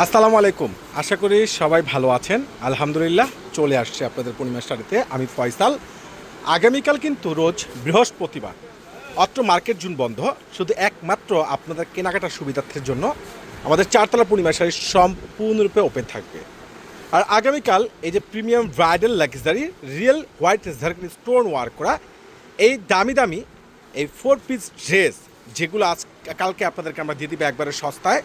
আসসালামু আলাইকুম। আশা করি সবাই ভালো আছেন। আলহামদুলিল্লাহ চলে আসছে আপনাদের পূর্ণিমার শাড়িতে আমি ফয়সাল। আগামীকাল কিন্তু রোজ বৃহস্পতিবার। অত্র মার্কেট জুন বন্ধ। শুধু একমাত্র আপনাদের কেনাকাটার সুবিধার্থের জন্য আমাদের চারতলা পূর্ণিমা শাড়ি সম্পূর্ণরূপে ওপেন থাকবে। আর আগামীকাল এই যে premium bridal luxury real white zircon stone work করা, এই দামি দামি, এই ফোর পিস ড্রেস যেগুলো আজ, কালকে আপনাদেরকে আমরা দিয়ে দিবে একবারে সস্তায়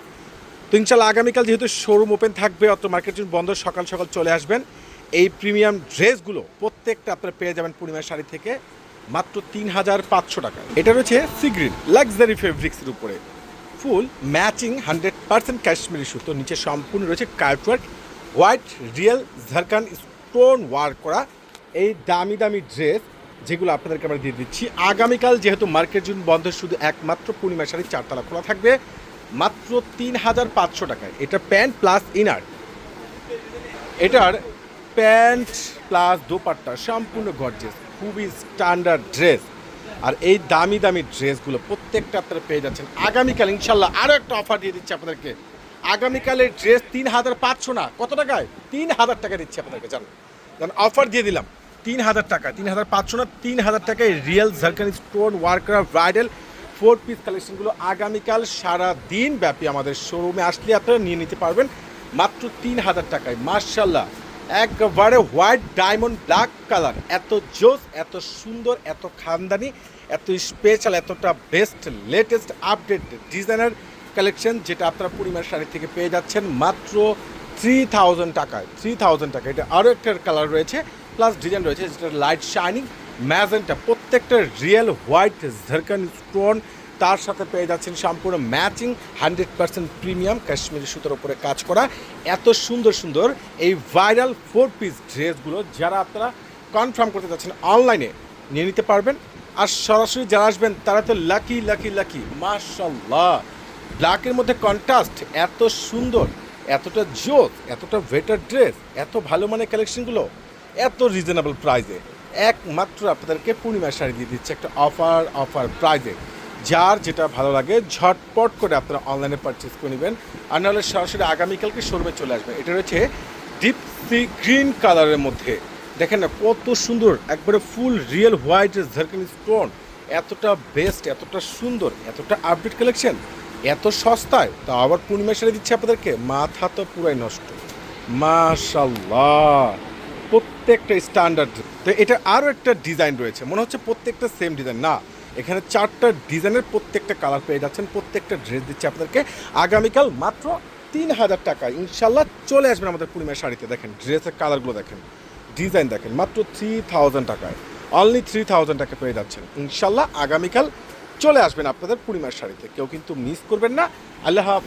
তো ইনশাল্লাহ আগামীকাল যেহেতু শোরুম ওপেন থাকবে অত মার্কেট বন্ধ, সকাল সকাল চলে আসবেন। এই প্রিমিয়াম ড্রেসগুলো প্রত্যেকটা আপনারা পেয়ে যাবেন পূর্ণিমার শাড়ি থেকে মাত্র তিন হাজার পাঁচশো টাকা। এটা রয়েছে সিগ্রিন লাক্সারি ফেব্রিক্সের উপরে। Full matching hundred percent Kashmiri সুতো নিচে সম্পূর্ণ রয়েছে cutwork white real zircon stone work করা এই দামি দামি ড্রেস যেগুলো আপনাদেরকে আমরা দিয়ে দিচ্ছি। আগামীকাল যেহেতু মার্কেট জুন বন্ধ, শুধু একমাত্র পূর্ণিমা শাড়ি চারতলা খোলা থাকবে। মাত্র তিন হাজার পাঁচশো টাকায়। এটা প্যান্ট প্লাস ইনার। এটার প্যান্ট প্লাস দোপাট্টা, সম্পূর্ণ গর্জেস খুবই স্ট্যান্ডার্ড ড্রেস আর এই দামি দামি ড্রেসগুলো প্রত্যেকটা আপনারা পেয়ে যাচ্ছেন। আগামীকাল ইনশাল্লাহ আরও একটা অফার দিয়ে দিচ্ছি আপনাদেরকে। আগামীকালের ড্রেস তিন হাজার পাঁচশো না। কত টাকায়? তিন হাজার টাকা দিচ্ছি আপনাদেরকে, জানো। কারণ অফার দিয়ে দিলাম। তিন হাজার টাকা তিন হাজার পাঁচশো না তিন হাজার টাকায় রিয়েল ঝারখানি স্টোন ওয়ার্কার ব্রাইডাল ফোর পিস কালেকশনগুলো আগামীকাল সারা দিন ব্যাপী আমাদের শোরুমে আসলে আপনারা নিয়ে নিতে পারবেন। মাত্র তিন হাজার টাকায়। মার্শাল্লাহ একবারে হোয়াইট ডায়মন্ড ব্ল্যাক কালার এত জোস, এত সুন্দর, এত খানদানি, এত স্পেশাল এতটা best latest update designer collection যেটা আপনারা পরিমার শাড়ি থেকে পেয়ে যাচ্ছেন মাত্র থ্রি থাউজেন্ড টাকায়। থ্রি থাউজেন্ড টাকা এটা আরও একটা কালার রয়েছে প্লাস ডিজাইন রয়েছে, যেটা লাইট শাইনিং ম্যাজেন্টা প্রত্যেকটা রিয়েল হোয়াইট ঝারকান স্টোন তার সাথে পেয়ে যাচ্ছেন সম্পূর্ণ matching hundred percent premium Kashmiri সুতোর উপরে কাজ করা। এত সুন্দর সুন্দর এই ভাইরাল ফোর পিস ড্রেসগুলো যারা আপনারা কনফার্ম করতে যাচ্ছেন অনলাইনে নিয়ে নিতে পারবেন। আর সরাসরি যারা আসবেন, তারা তো লাকি লাকি লাকি। মাশাল্লাহ ব্ল্যাকের মধ্যে কন্ট্রাস্ট, এত সুন্দর, এতটা জোক এতটা বেটার ড্রেস, এত ভালো মানের কালেকশনগুলো, এত রিজনেবল প্রাইসে। একমাত্র আপনাদেরকে পূর্ণিমার শাড়ি দিয়ে দিচ্ছে একটা অফার অফার প্রাইজে। যার যেটা ভালো লাগে, ঝটপট করে আপনারা অনলাইনে পারচেস করে নেবেন। আর নাহলে সরাসরি আগামীকালকে শোরুমে চলে আসবেন এটা রয়েছে ডিপ সি গ্রিন কালারের মধ্যে। দেখেন না, কত সুন্দর, একবারে full real white zircon stone এতটা বেস্ট এতটা সুন্দর, এতটা আপডেট কালেকশন এত সস্তায় তা আবার পূর্ণিমা শাড়ি দিচ্ছে আপনাদেরকে। মাথা তো পুরাই নষ্ট। মাশাল্লাহ প্রত্যেকটা স্ট্যান্ডার্ড তো এটা আরও একটা ডিজাইন রয়েছে। মনে হচ্ছে প্রত্যেকটা সেম ডিজাইন না, এখানে চারটা ডিজাইনের প্রত্যেকটা কালার পেয়ে যাচ্ছেন, প্রত্যেকটা ড্রেস দিচ্ছে আপনাদেরকে। আগামীকাল মাত্র তিন হাজার টাকা। ইনশাল্লাহ চলে আসবেন আমাদের পূর্ণিমার শাড়িতে। দেখেন ড্রেসের কালারগুলো দেখেন ডিজাইন দেখেন, মাত্র থ্রি থাউজেন্ড টাকায়। অনলি থ্রি থাউজেন্ড টাকা পেয়ে যাচ্ছেন। ইনশাল্লাহ আগামীকাল চলে আসবেন আপনাদের পূর্ণিমার শাড়িতে। কেউ কিন্তু মিস করবেন না। আল্লাহ হাফেজ।